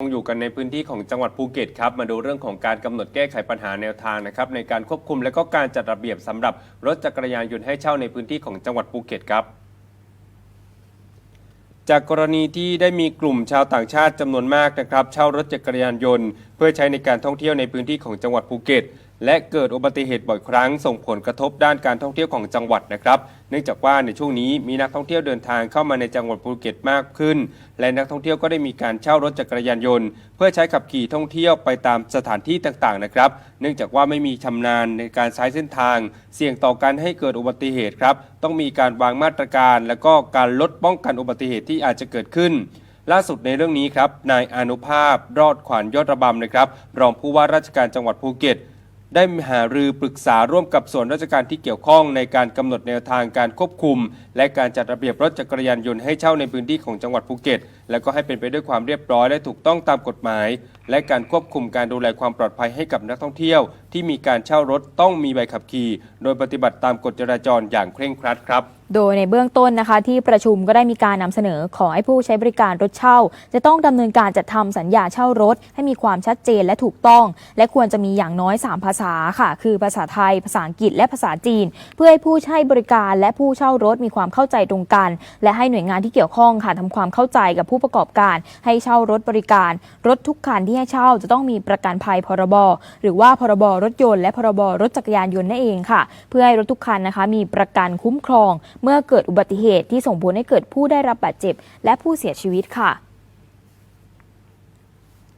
คงอยู่กันในพื้นที่ของจังหวัดภูเก็ตครับมาดูเรื่องของการกำหนดแก้ไขปัญหาแนวทางนะครับในการควบคุมและก็การจัดระเบียบสำหรับรถจักรยานยนต์ให้เช่าในพื้นที่ของจังหวัดภูเก็ตครับจากกรณีที่ได้มีกลุ่มชาวต่างชาติจำนวนมากนะครับเช่ารถจักรยานยนต์ เพื่อใช้ในการท่องเที่ยวในพื้นที่ของจังหวัดภูเก็ต และเกิดอุบัติเหตุบ่อยครั้งส่งผลกระทบด้านการท่องเที่ยวของจังหวัดนะครับ เนื่องจากว่าในช่วงนี้มีนักท่องเที่ยวเดินทางเข้ามาในจังหวัดภูเก็ตมากขึ้น และนักท่องเที่ยวก็ได้มีการเช่ารถจักรยานยนต์ เพื่อใช้ขับขี่ท่องเที่ยวไปตามสถานที่ต่างๆนะครับ เนื่องจากว่าไม่มีชำนาญในการใช้เส้นทาง เสี่ยงต่อการให้เกิดอุบัติเหตุครับ ต้องมีการวางมาตรการ และก็การลดป้องกันอุบัติเหตุที่อาจจะเกิดขึ้นล่าสุดในเรื่องนี้ครับ นายอนุภาพรอดขวัญยอดระบำนะครับ รองผู้ว่าราชการจังหวัดภูเก็ต ได้หารือปรึกษาร่วมกับส่วนราชการที่เกี่ยวข้องในการกำหนดแนวทางการควบคุม และการจัดระเบียบรถจักรยานยนต์ให้เช่าในพื้นที่ของจังหวัดภูเก็ต และก็ให้เป็นไปด้วยความเรียบร้อยและถูกต้องตามกฎหมาย และการควบคุมการดูแลความปลอดภัยให้กับนักท่องเที่ยวที่มีการเช่ารถต้องมีใบขับขี่ โดยปฏิบัติตามกฎจราจรอย่างเคร่งครัดครับ โดยในเบื้องต้นนะคะ ที่ประชุมก็ได้มีการนำเสนอขอให้ผู้ใช้บริการรถเช่า จะต้องดำเนินการจัดทำสัญญาเช่ารถ ให้มีความชัดเจนและถูกต้อง และควรจะมีอย่างน้อย 3 ภาษาค่ะ คือภาษาไทย ภาษาอังกฤษและภาษาจีน เพื่อให้ผู้ใช้บริการและผู้เช่ารถมีความเข้าใจตรงกัน และให้หน่วยงานที่เกี่ยวข้องค่ะทำความเข้าใจกับผู้ประกอบการ ให้เช่ารถบริการ รถทุกคันที่ให้เช่าจะต้องมีประกันภัยพรบ หรือว่าพรบรถยนต์และพรบรถจักรยานยนต์นั่นเองค่ะ เพื่อให้รถทุกคันนะคะ มีประกันคุ้มครอง เมื่อเกิดอุบัติเหตุที่ส่งผลให้เกิดผู้ได้รับบาดเจ็บ และผู้เสียชีวิตค่ะ